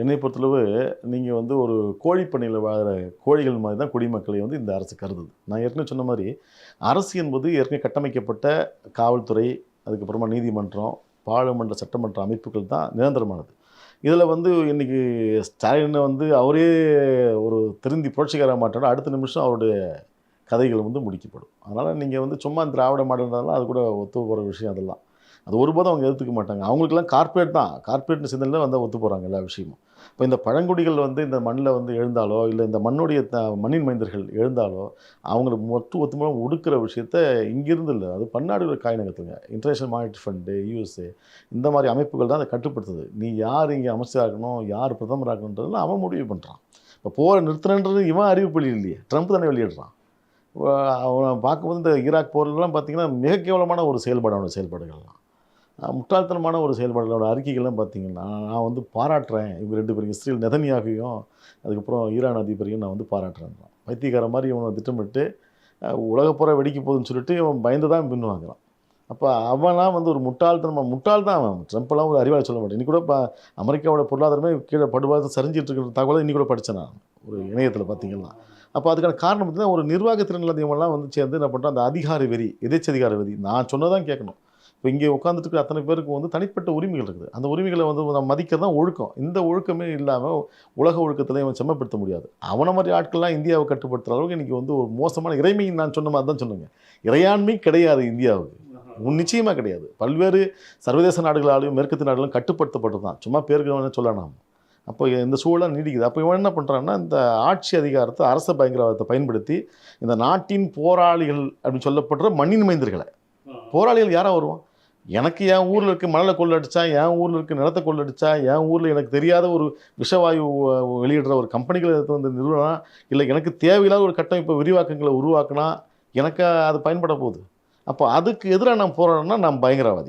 என்னை பொறுத்தளவு நீங்கள் வந்து ஒரு கோழிப்பண்ணையில் வாழ்கிற கோழிகள் மாதிரி தான் குடிமக்களை வந்து இந்த அரசு கருதுது. நான் ஏற்கனவே சொன்ன மாதிரி அரசு என்பது ஏற்கனவே கட்டமைக்கப்பட்ட காவல்துறை அதுக்கப்புறமா நீதிமன்றம் பாராளுமன்ற சட்டமன்ற அமைப்புகள் தான் நிரந்தரமானது. இதில் வந்து இன்றைக்கி ஸ்டாலினை வந்து அவரே ஒரு திருந்தி புரட்சிகர மாட்டார்? அடுத்த நிமிஷம் அவருடைய கதைகள் வந்து முடிக்கப்படும். அதனால் நீங்கள் வந்து சும்மா திராவிட மாடல்னாலும் அது கூட ஒத்து போகிற விஷயம் அதெல்லாம். அது ஒருபோதும் அவங்க எடுத்துக்க மாட்டாங்க. அவங்களுக்கெல்லாம் கார்ப்பரேட் தான். கார்ப்பரேட் சிந்தனையில் வந்து ஒத்து போகிறாங்க எல்லா விஷயமும். இப்போ இந்த பழங்குடிகள் வந்து இந்த மண்ணில் வந்து எழுந்தாலோ இல்லை இந்த மண்ணுடைய த மண்ணின் மைந்தர்கள் எழுந்தாலோ அவங்களுக்கு மொத்த ஒத்துமையாக ஒடுக்கிற விஷயத்த இங்கிருந்து இல்லை. அது பன்னாடுகள் காய் இன்டர்நேஷனல் மானிட்டரி ஃபண்டு யூஎஸ்ஏ இந்த மாதிரி அமைப்புகள் தான் அதை கட்டுப்படுத்துது. நீ யார் இங்கே அமைச்சராகணும் யார் பிரதமர் அவன் முடிவு பண்ணுறான் இப்போ போகிற நிறுத்தினன்றது இவன் அறிவிப்பள்ளி இல்லையே. ட்ரம்ப் தானே வெளியிடுறான். அவனை பார்க்கும்போது இந்த ஈராக் போர்லாம் பார்த்தீங்கன்னா மிக கேவலமான ஒரு செயல்பாடு அவனோட செயல்பாடுகள்லாம். முட்டாள்தனமான ஒரு செயல்பாடுகளோட அறிக்கைகள்லாம் பார்த்தீங்கன்னா நான் வந்து பாராட்டுறேன். இவங்க ரெண்டு பேரும் இஸ்ரேல் நெதனியாகையும் அதுக்கப்புறம் ஈரான் அதிபரையும் நான் வந்து பாராட்டுறேன் பைத்தியக்கார மாதிரி இவனை திட்டமிட்டு உலகப்புற வெடிக்க போகுதுன்னு சொல்லிட்டு இவன் பயந்து தான் பின் வாங்குறான். அப்போ அவன்லாம் வந்து ஒரு முட்டாள்தனமாக முட்டாள் தான் அவன். ட்ரம்ப்லாம் ஒரு அறிவாளி சொல்ல மாட்டேன். இன்னைக்கு கூட இப்போ அமெரிக்காவோட பொருளாதாரமே கீழே படுவாத சரிஞ்சிட்டு இருக்கிற தகவலை இன்றைக்கி கூட படித்தேன் நான் ஒரு இணையத்தில் பார்த்தீங்கன்னா. அப்போ அதுக்கான காரணம் பார்த்தீங்கன்னா ஒரு நிர்வாகத்திறன் இல்லாதவங்கலாம் வந்து சேர்ந்து என்ன பண்ணுறோம் அந்த அதிகார வெறி எதேச்சதிகார வெறி நான் சொன்னதான் கேட்கணும். இப்போ இங்கே உட்காந்துட்டு அத்தனை பேருக்கு வந்து தனிப்பட்ட உரிமைகள் இருக்குது. அந்த உரிமைகளை வந்து நம்ம மதிக்கிறது தான் ஒழுக்கம். இந்த ஒழுக்கமே இல்லாமல் உலக ஒழுக்கத்தில் இவன் செம்மப்படுத்த முடியாது. அவனை மாதிரி ஆட்கள்லாம் இந்தியாவை கட்டுப்படுத்துகிற அளவுக்கு இன்றைக்கி வந்து ஒரு மோசமான இறைமை நான் சொன்ன மாதிரி தான் சொன்னேங்க. இறையாண்மை கிடையாது இந்தியாவுக்கு. நிச்சயமாக கிடையாது. பல்வேறு சர்வதேச நாடுகளாலும் மேற்கத்திய நாடுகளும் கட்டுப்படுத்தப்பட்டது தான் சும்மா பேருக்கு சொல்லலாம். அப்போ இந்த சூழலாம் நீடிக்குது. அப்போ இவன் என்ன பண்ணுறான்னா இந்த ஆட்சி அதிகாரத்தை அரச பயங்கரவாதத்தை பயன்படுத்தி இந்த நாட்டின் போராளிகள் அப்படின்னு சொல்லப்படுற மண்ணின் மைந்தர்களை. போராளிகள் யாரா வருவான்? எனக்கு என் ஊரில் இருக்க மணலை கொள்ளடிச்சா என் ஊரில் இருக்க நிலத்தை கொள்ளடிச்சா என் ஊரில் எனக்கு தெரியாத ஒரு விஷவாயு வெளியிடுற ஒரு கம்பெனிகளை எடுத்து வந்து நிறுவனம் இல்லை எனக்கு தேவையில்லாத ஒரு கட்டமைப்பு விரிவாக்கங்களை உருவாக்குனா எனக்கு அது பயன்பட போகுது. அப்போ அதுக்கு எதிராக நான் போராடணும்னா நான் பயங்கரவாதி.